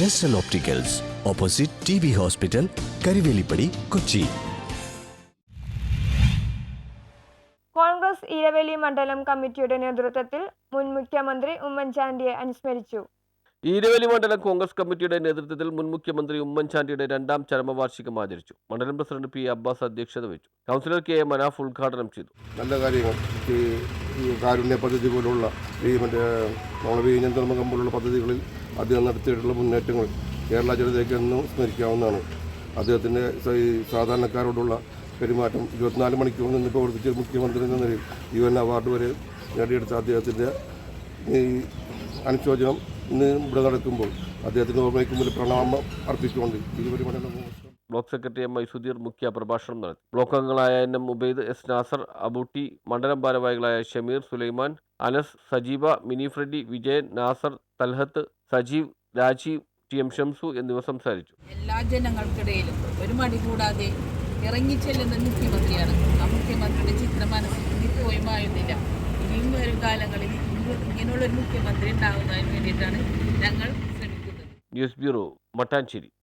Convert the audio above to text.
ജസ്റ്റൽ opticals opposite T B hospital Karuvelippady Kochi Congress Iraveli മണ്ഡലം കമ്മിറ്റിയുടെ നേതൃത്വത്തിൽ മുൻ മുഖ്യമന്ത്രി ഉമ്മൻചാണ്ടിയെ അനുസ്മരിച്ചു. ഈരവേലി മണ്ഡലം കോൺഗ്രസ് കമ്മിറ്റിയുടെ നേതൃത്വത്തിൽ മുൻ മുഖ്യമന്ത്രി ഉമ്മൻചാണ്ടിയുടെ രണ്ടാം ചരമവാർഷികം ആചരിച്ചു. മണ്ഡലം പ്രസിഡന്റ് പി അബ്ബാസ് അധ്യക്ഷത വഹിച്ചു. കൗൺസിലർ കെ എ മനാഫ് ഉദ്ഘാടനം ചെയ്തു. നല്ല കാര്യങ്ങൾ. ഈ ഈ കാരുണ്യ പദ്ധതി പോലുള്ള ഈ മറ്റേ നമ്മളെ വിഴിഞ്ഞം തുറമുഖം പോലുള്ള പദ്ധതികളിൽ അദ്ദേഹം നടത്തിയിട്ടുള്ള മുന്നേറ്റങ്ങൾ കേരള ജനതയ്ക്ക് എന്നും സ്മരിക്കാവുന്നതാണ്. അദ്ദേഹത്തിന്റെ സാധാരണക്കാരോടുള്ള പെരുമാറ്റം ഇരുപത്തിനാല് മണിക്കൂർ നിന്ന് പ്രവർത്തിച്ച മുഖ്യമന്ത്രി എന്ന നിലയിൽ യു എൻ അവാർഡ് വരെ നേടിയെടുത്ത അദ്ദേഹത്തിന്റെ ഈ അനുശോചനം ഇന്ന് ഇവിടെ നടക്കുമ്പോൾ അദ്ദേഹത്തിന്റെ ഓർമ്മയ്ക്ക് മുന്നിൽ പ്രണാമം അർപ്പിച്ചുകൊണ്ട് ഈ Congress block secretary M I Sudheer മുഖ്യ പ്രഭാഷണം നടത്തി. ബ്ലോക്ക് അംഗങ്ങളായ N M Ubaid S Nasar Abootty മണ്ഡലം ഭാരവാഹികളായ Shameer Sulaiman Anas Sajeeba Mini Freddy Vijayan Nasar Thalhath Sajeev Rajeev T M Shamsu എന്നിവർ സംസാരിച്ചു. എല്ലാ ജനങ്ങൾക്കിടയിലും ഒരു മടി കൂടാതെ ഇറങ്ങിച്ചെല്ലുന്ന മുഖ്യമന്ത്രിയാണ്. ആ മുഖ്യമന്ത്രിയുടെ ചിത്രം മനസ്സിൽ പോയി മായുന്നില്ല. ഇനിയും വരും കാലങ്ങളിൽ ഇങ്ങനെയുള്ള ഒരു മുഖ്യമന്ത്രി ഉണ്ടാകുന്നതിന് വേണ്ടിയിട്ടാണ് ഞങ്ങൾ ശ്രമിക്കുന്നത്. News bureau Mattancherry.